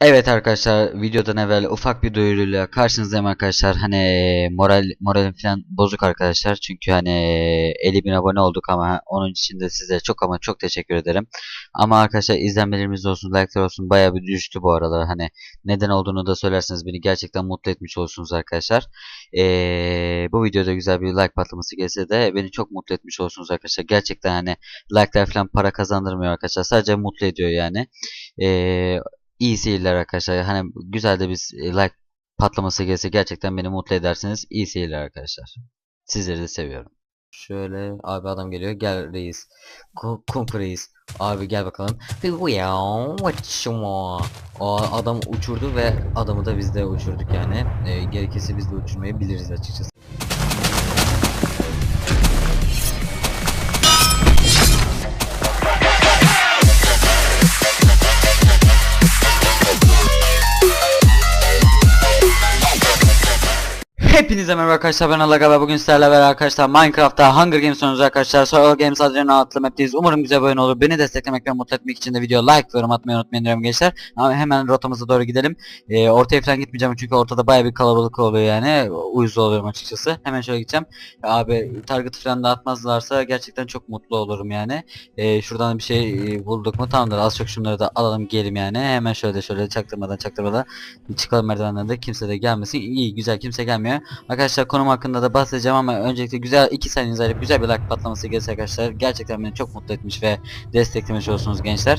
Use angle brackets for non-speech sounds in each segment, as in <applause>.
Evet arkadaşlar videodan evvel ufak bir duyuruyla karşınızdayım arkadaşlar. Hani moral moralim falan bozuk arkadaşlar. Çünkü hani 50 bin abone olduk ama onun için de size çok ama çok teşekkür ederim. Ama arkadaşlar izlenmelerimiz olsun, like'lar olsun bayağı bir düştü bu aralar. Hani neden olduğunu da söylerseniz beni gerçekten mutlu etmiş olursunuz arkadaşlar. Ee, bu videoda güzel bir like patlaması gelse de beni çok mutlu etmiş olursunuz arkadaşlar. Gerçekten hani like'lar falan para kazandırmıyor arkadaşlar. Sadece mutlu ediyor yani. Ee, İyi seyirler arkadaşlar. Hani güzel de bir e, like patlaması gelse gerçekten beni mutlu edersiniz. İyi seyirler arkadaşlar. Sizleri de seviyorum. Şöyle abi adam geliyor. Gel reis. Ku- Kung Fu reis. Abi gel bakalım. O adam uçurdu ve adamı da biz de uçurduk yani. E, gerekirse biz de uçurmayı biliriz açıkçası. Hepinize merhaba arkadaşlar ben Alaga ve bugün sizlerle beraber arkadaşlar Minecraft'ta Hunger Games oynuyoruz arkadaşlar. Survival Games adına adlı map'teyiz. Umarım güzel bir oyun olur. Beni desteklemek ve mutlu etmek için de video like ve yorum atmayı unutmayın diyorum gençler. Ama hemen rotamıza doğru gidelim. Ee, ortaya falan gitmeyeceğim çünkü ortada baya bir kalabalık oluyor yani. Uyuz oluyorum açıkçası. Hemen şöyle gideceğim. Abi target falan da atmazlarsa gerçekten çok mutlu olurum yani. Ee, şuradan bir şey e, bulduk mu tamamdır. Az çok şunları da alalım gelim yani. Hemen şöyle şöyle çaktırmadan çaktırmadan çıkalım merdivenlerden de kimse de gelmesin. İyi güzel kimse gelmiyor. Arkadaşlar konum hakkında da bahsedeceğim ama öncelikle güzel 2 saniyenizi ayırıp güzel bir like patlaması gelse arkadaşlar. Gerçekten beni çok mutlu etmiş ve desteklemiş olsunuz gençler.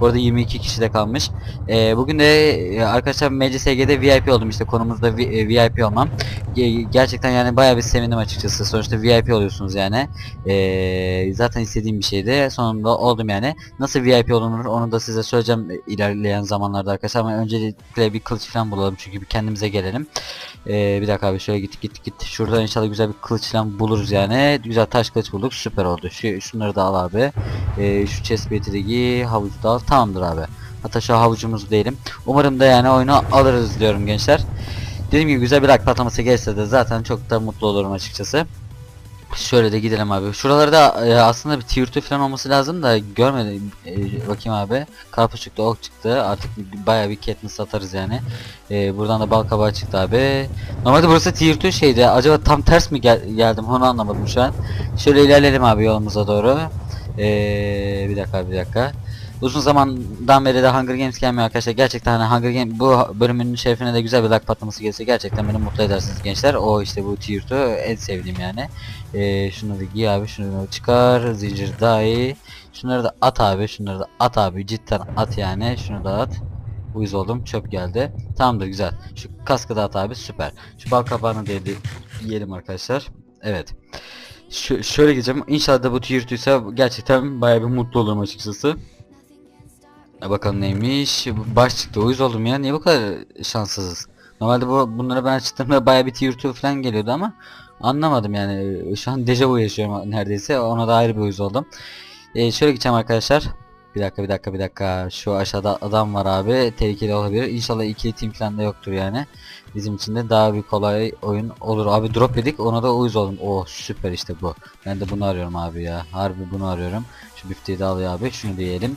Bu arada 22 kişi de kalmış. Ee, bugün de e, arkadaşlar MCSG'de VIP oldum işte konumuzda vi- e, VIP olmam. Ge- Gerçekten yani bayağı bir sevindim açıkçası. Sonuçta VIP oluyorsunuz yani. Ee, zaten istediğim bir şeydi. Sonunda oldum yani. Nasıl VIP olunur onu da size söyleyeceğim e, ilerleyen zamanlarda arkadaşlar. Ama öncelikle bir kılıç falan bulalım çünkü bir kendimize gelelim. Ee, bir dakika abi şöyle git git git. Şurada inşallah güzel bir kılıç falan buluruz yani. Güzel taş kılıç bulduk. Süper oldu. Şu şunları da al abi. Ee, şu chest plate'i. Havucu da al. Tamamdır abi. Hatta şu havucumuzu diyelim. Umarım da yani oyunu alırız diyorum gençler. Dediğim gibi güzel bir like patlaması gelirse de zaten çok da mutlu olurum açıkçası. Şöyle de gidelim abi. Şuralarda e, aslında bir tier 2 falan olması lazım da görmedim. E, bakayım abi. Karpuz çıktı, ok çıktı. Artık bayağı bir Katniss atarız yani. E, buradan da bal kabağı çıktı abi. Normalde burası tier 2 şeydi. Acaba tam ters mi gel geldim onu anlamadım şu an. Şöyle ilerleyelim abi yolumuza doğru. E, bir dakika bir dakika. Uzun zamandan beri de Hunger Games gelmiyor arkadaşlar. Gerçekten hani Hunger Games bu bölümün şerefine de güzel bir like patlaması gelse gerçekten beni mutlu edersiniz gençler. O işte bu tier 2 en sevdiğim yani. Ee, şunları giy abi şunları çıkar. Zincir dahi. Şunları da at abi şunları da at abi. Cidden at yani. Şunu da at. Uyuz oldum çöp geldi. Tamamdır güzel. Şu kaskı da at abi süper. Şu bal kabağını da yiyelim arkadaşlar. Evet. Şu, şöyle gideceğim. İnşallah da bu tier 2 ise gerçekten bayağı bir mutlu olurum açıkçası e bakalım neymiş? Baş çıktı. Uyuz oldum ya. Niye bu kadar şanssızız? Normalde bu bunları ben açtığımda bayağı bir tier 2 falan geliyordu ama Anlamadım yani. Şu an dejavu yaşıyorum neredeyse. Ona da ayrı bir uyuz oldum. Ee, şöyle gideceğim arkadaşlar. Bir dakika bir dakika bir dakika şu aşağıda adam var abi tehlikeli olabilir. İnşallah ikili team falan da yoktur yani. Bizim için de daha bir kolay oyun olur. Abi drop yedik ona da uyuz oldum. Oh süper işte bu. Ben de bunu arıyorum abi ya. Harbi bunu arıyorum. Şu büfteyi de alıyor abi. Şunu diyelim.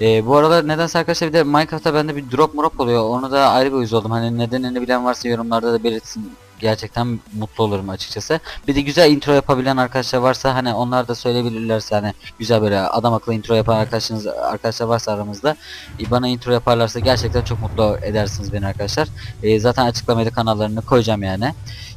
Ee, bu aralar nedense arkadaşlar bir de Minecraft'ta bende bir drop murop oluyor. Onu da ayrı bir uyuz oldum. Hani nedenini bilen varsa yorumlarda da belirtsin gerçekten mutlu olurum açıkçası. Bir de güzel intro yapabilen arkadaşlar varsa hani onlar da söyleyebilirlerse hani güzel böyle adam akıllı intro yapan arkadaşınız arkadaşlar varsa aramızda e, bana intro yaparlarsa gerçekten çok mutlu edersiniz beni arkadaşlar. E, zaten açıklamaya da kanallarını koyacağım yani.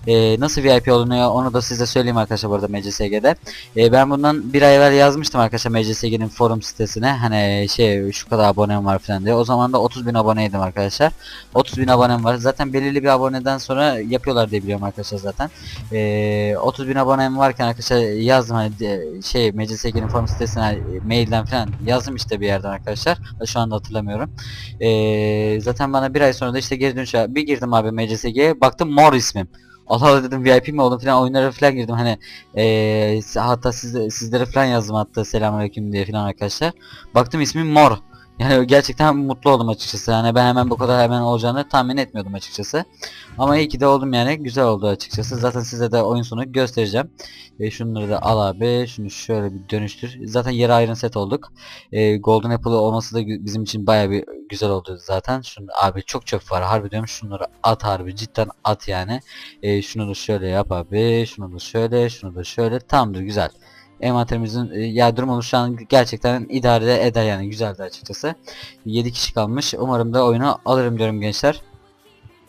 E, nasıl VIP olunuyor onu da size söyleyeyim arkadaşlar burada MCSG'de. E, ben bundan bir ay evvel yazmıştım arkadaşlar MCSG'nin forum sitesine. Hani şey şu kadar abonem var falan diye. O zaman da 30 bin aboneydim arkadaşlar. 30 bin abonem var. Zaten belirli bir aboneden sonra yapıyorlar diye biliyorum arkadaşlar zaten. Ee, 30 bin abonem varken arkadaşlar yazdım hani de- şey MCSG'nin forum sitesine hani, mailden falan yazdım işte bir yerden arkadaşlar. Şu anda hatırlamıyorum. Ee, zaten bana bir ay sonra da işte geri dönüş bir girdim abi MCSG'ye baktım mor ismim. Allah Allah dedim VIP mi oldum falan oyunlara falan girdim hani ee, hatta siz, sizlere falan yazdım hatta selamünaleyküm diye falan arkadaşlar. Baktım ismim mor. Yani gerçekten mutlu oldum açıkçası. Yani ben hemen bu kadar hemen olacağını tahmin etmiyordum açıkçası. Ama iyi ki de oldum yani. Güzel oldu açıkçası. Zaten size de oyun sonu göstereceğim. E, şunları da al abi. Şunu şöyle bir dönüştür. Zaten yere ayrın set olduk. E, Golden Apple olması da bizim için baya bir güzel oldu zaten. Şunu abi çok çöp var. Harbi diyorum şunları at harbi. Cidden at yani. E, şunu da şöyle yap abi. Şunu da şöyle. Şunu da şöyle. Tamamdır güzel. Envanterimizin e, ya durumumuz şu an gerçekten idare eder yani güzeldi açıkçası. 7 kişi kalmış. Umarım da oyunu alırım diyorum gençler.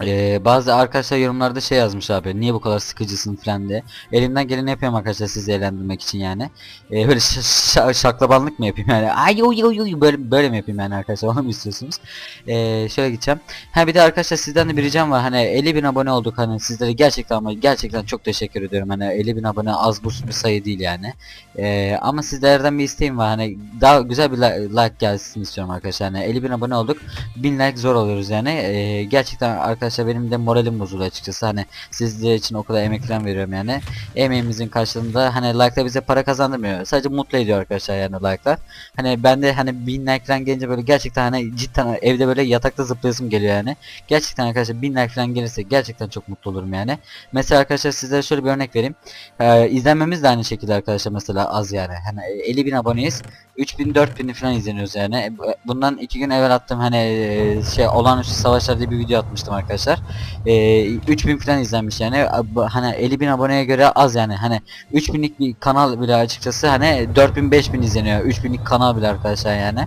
Ee, bazı arkadaşlar yorumlarda şey yazmış abi niye bu kadar sıkıcısın falan diye. Elimden geleni yapıyorum arkadaşlar sizi eğlendirmek için yani. Ee, böyle şaklabanlık mı yapayım yani? Ay oy oy oy böyle böyle mi yapayım yani arkadaşlar <laughs> onu mu istiyorsunuz? Ee, şöyle gideceğim. Ha bir de arkadaşlar sizden de bir ricam var. Hani 50 bin abone olduk hani sizlere gerçekten ama gerçekten çok teşekkür ediyorum. Hani 50 bin abone az buz bir sayı değil yani. Ee, ama sizlerden bir isteğim var. Hani daha güzel bir li- like gelsin istiyorum arkadaşlar. Hani 50 bin abone olduk. 1000 like zor oluyoruz yani. Ee, gerçekten arkadaşlar benim de moralim bozuldu açıkçası. Hani sizler için o kadar emek falan veriyorum yani. Emeğimizin karşılığında hani like'lar bize para kazandırmıyor. Sadece mutlu ediyor arkadaşlar yani like'lar. Hani ben de hani 1000 like falan gelince böyle gerçekten hani cidden evde böyle yatakta zıplayasım geliyor yani. Gerçekten arkadaşlar 1000 like falan gelirse gerçekten çok mutlu olurum yani. Mesela arkadaşlar sizlere şöyle bir örnek vereyim. Ee, izlenmemiz de aynı şekilde arkadaşlar mesela az yani. Hani 50 bin aboneyiz. 3000 4000 falan izleniyoruz yani. E, bu- Bundan iki gün evvel attım hani e, şey olağanüstü savaşlar diye bir video atmıştım arkadaşlar. E, 3000 falan izlenmiş yani. Hani 50 bin aboneye göre az yani. Hani 3000'lik bir kanal bile açıkçası hani 4000 5000 izleniyor. 3000'lik kanal bile arkadaşlar yani.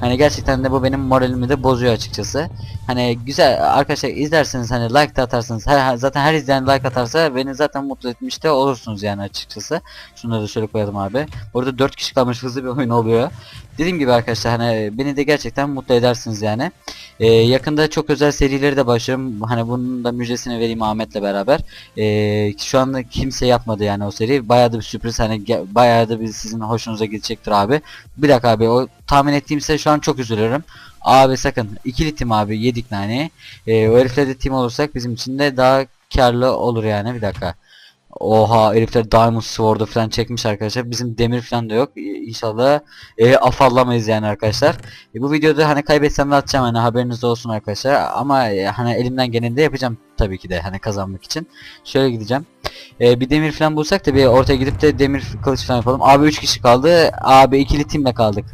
Hani gerçekten de bu benim moralimi de bozuyor açıkçası. Hani güzel arkadaşlar izlerseniz hani like de atarsınız. Her, zaten her izleyen like atarsa beni zaten mutlu etmiş de olursunuz yani açıkçası. Şunları da şöyle koyalım abi. Burada 4 kişi kalmış hızlı bir oyun oluyor. Dediğim gibi arkadaşlar hani beni de gerçekten mutlu edersiniz yani. Ee, yakında çok özel serileri de başlıyorum. Hani bunun da müjdesini vereyim Ahmet'le beraber. Ee, şu anda kimse yapmadı yani o seri. Bayağı da bir sürpriz hani bayağı da bir sizin hoşunuza gidecektir abi. Bir dakika abi o tahmin ettiğimse şu an çok üzülüyorum. Abi sakın ikili tim abi yedik nane. Ee, o de tim olursak bizim için de daha karlı olur yani bir dakika. Oha herifler Diamond Sword'u falan çekmiş arkadaşlar. Bizim demir falan da yok. İnşallah e, afallamayız yani arkadaşlar. E, bu videoda hani kaybetsem de atacağım hani haberiniz olsun arkadaşlar. Ama e, hani elimden geleni de yapacağım tabii ki de hani kazanmak için. Şöyle gideceğim. E, bir demir falan bulsak da bir ortaya gidip de demir kılıç falan yapalım. Abi 3 kişi kaldı. Abi ikili timle kaldık.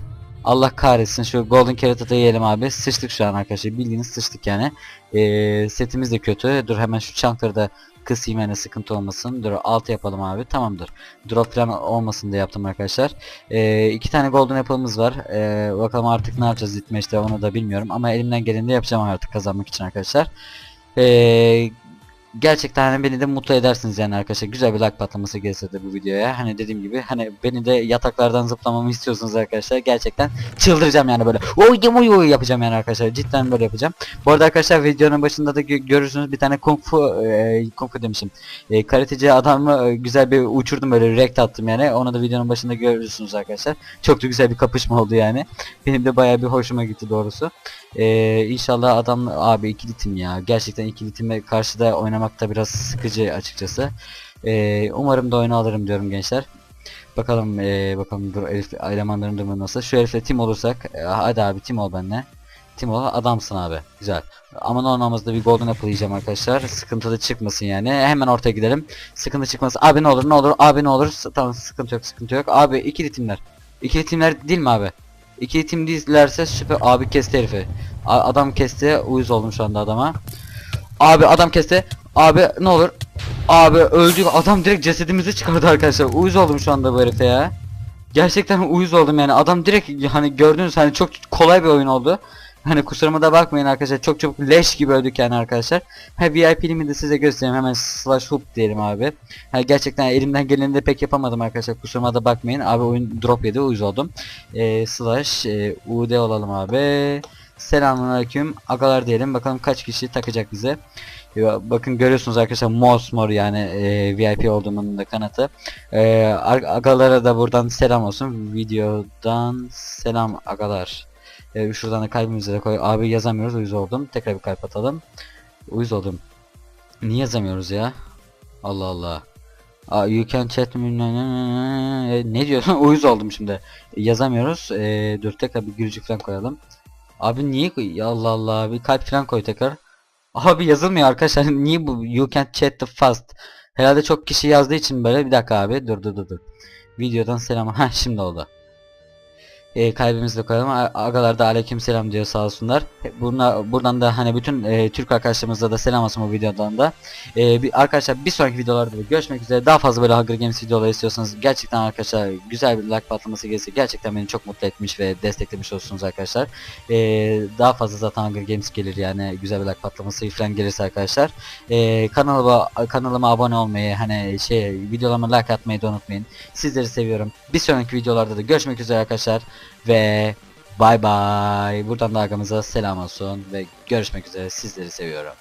Allah kahretsin şu Golden Keratata'yı yiyelim abi. Sıçtık şu an arkadaşlar. Bildiğiniz sıçtık yani. E, setimiz de kötü. Dur hemen şu chunkları da kısayım yani sıkıntı olmasın. Dur alt yapalım abi. Tamamdır. Drop falan olmasın diye yaptım arkadaşlar. E, iki tane Golden Apple'ımız var. E, bakalım artık ne yapacağız işte onu da bilmiyorum. Ama elimden geleni yapacağım artık kazanmak için arkadaşlar. Eee gerçekten hani beni de mutlu edersiniz yani arkadaşlar. Güzel bir like patlaması gelse de bu videoya. Hani dediğim gibi hani beni de yataklardan zıplamamı istiyorsunuz arkadaşlar. Gerçekten çıldıracağım yani böyle. Oy oy oy yapacağım yani arkadaşlar. Cidden böyle yapacağım. Bu arada arkadaşlar videonun başında da gö- görürsünüz bir tane kung fu e, kung fu demişim. E, karateci adamı e, güzel bir uçurdum böyle rekt attım yani. Onu da videonun başında görürsünüz arkadaşlar. Çok da güzel bir kapışma oldu yani. Benim de bayağı bir hoşuma gitti doğrusu. Ee, inşallah adam abi ikili tim ya. Gerçekten ikili time karşı da oynamak biraz sıkıcı açıkçası. Ee, umarım da oyunu alırım diyorum gençler. Bakalım ee, bakalım dur Elif elemanların durumu nasıl. Şu herifle tim olursak ee, hadi abi tim ol benimle. Tim ol adamsın abi. Güzel. Ama olmamızda bir golden apple yiyeceğim arkadaşlar. Sıkıntı da çıkmasın yani. Hemen ortaya gidelim. Sıkıntı çıkmasın. Abi ne olur ne olur. Abi ne olur. Tamam sıkıntı yok sıkıntı yok. Abi ikili timler. İkili timler değil mi abi? İkili tim değillerse süper. Abi kesti herifi. A- adam kesti. Uyuz oldum şu anda adama. Abi adam kesti. Abi ne olur. Abi öldü. Adam direkt cesedimizi çıkardı arkadaşlar. Uyuz oldum şu anda bu herife ya. Gerçekten uyuz oldum yani. Adam direkt hani gördüğünüz hani çok kolay bir oyun oldu. Hani kusuruma da bakmayın arkadaşlar. Çok çok leş gibi öldük yani arkadaşlar. Ha VIP'limi de size göstereyim. Hemen slash hoop diyelim abi. Ha, gerçekten elimden geleni de pek yapamadım arkadaşlar. Kusuruma da bakmayın. Abi oyun drop yedi. Uyuz oldum. Ee, slash e, UD olalım abi. Selamünaleyküm. Agalar diyelim. Bakalım kaç kişi takacak bize. Bakın görüyorsunuz arkadaşlar mosmor yani e, VIP olduğumun da kanıtı. E, ar- agalara da buradan selam olsun. Videodan selam agalar. E, şuradan da kalbimize de koy. Abi yazamıyoruz uyuz oldum. Tekrar bir kalp atalım. Uyuz oldum. Niye yazamıyoruz ya? Allah Allah. You can chat me E, ne diyorsun? <laughs> uyuz oldum şimdi. E, yazamıyoruz. E, dur tekrar bir gülücük falan koyalım. Abi niye koy- Allah Allah bir kalp falan koy tekrar. <laughs> Abi yazılmıyor arkadaşlar. <laughs> Niye bu? You can't chat the fast. Herhalde çok kişi yazdığı için böyle. Bir dakika abi. Dur dur dur dur. Videodan selam. <laughs> Ha şimdi oldu. E, kalbimizi de koyalım. A- Agalar da aleyküm selam diyor sağ olsunlar. E, Buna, buradan da hani bütün e, Türk arkadaşlarımıza da selam olsun bu videodan da. E, bir, arkadaşlar bir sonraki videolarda da görüşmek üzere. Daha fazla böyle Hunger Games videoları istiyorsanız gerçekten arkadaşlar güzel bir like patlaması gelirse gerçekten beni çok mutlu etmiş ve desteklemiş olursunuz arkadaşlar. E, daha fazla zaten Hunger Games gelir yani güzel bir like patlaması falan gelirse arkadaşlar. E, kanalıma kanalıma abone olmayı hani şey videolarıma like atmayı da unutmayın. Sizleri seviyorum. Bir sonraki videolarda da görüşmek üzere arkadaşlar ve bay bay. Buradan da arkamıza selam olsun ve görüşmek üzere. Sizleri seviyorum.